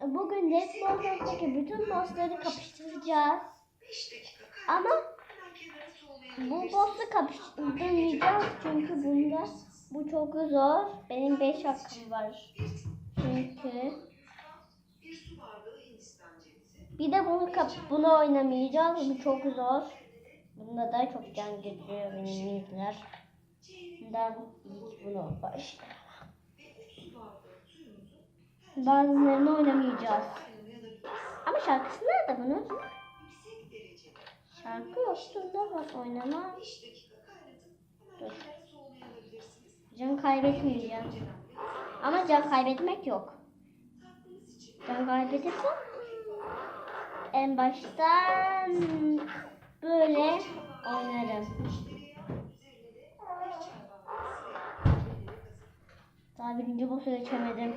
bugün Red Bull'daki bütün bossları kapıştıracağız. Ama bu boss'u kapıştırmayacağız çünkü bunda bu çok zor. Benim 5 hakkım var. Çünkü bir de bunu bunu oynamayacağız. Bu çok zor. Bunda da çok can getiriyor benim linkler. Ben ilk bunu başlayalım. Bazılarını oynamayacağız. Ama şarkısı nerede bunun? Şarkı yoktu da bak oynama. Dur. Can kaybetmeyeceğim. Ama can kaybetmek yok. Can kaybedersem en baştan böyle oynarım. Daha birinci boss'a geçemedim.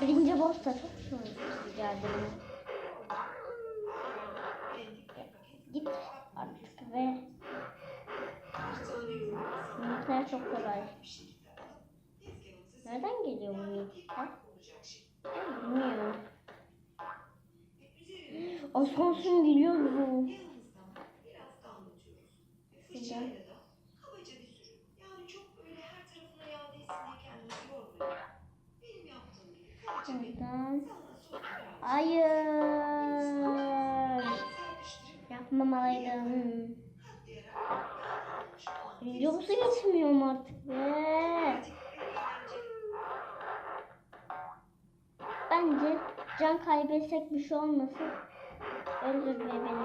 Birinci boss çok zor geldi bana. Git artık ve minikler çok kolay. Nereden geliyor bu minikler? Bilmiyorum. Asansör geliyor bu. Güzel. Buradan. Hayır. Yapmamalıydım. Yoksa geçmiyorum artık be. Bence can kaybetsek bir şey olmasın. Öldürme beni.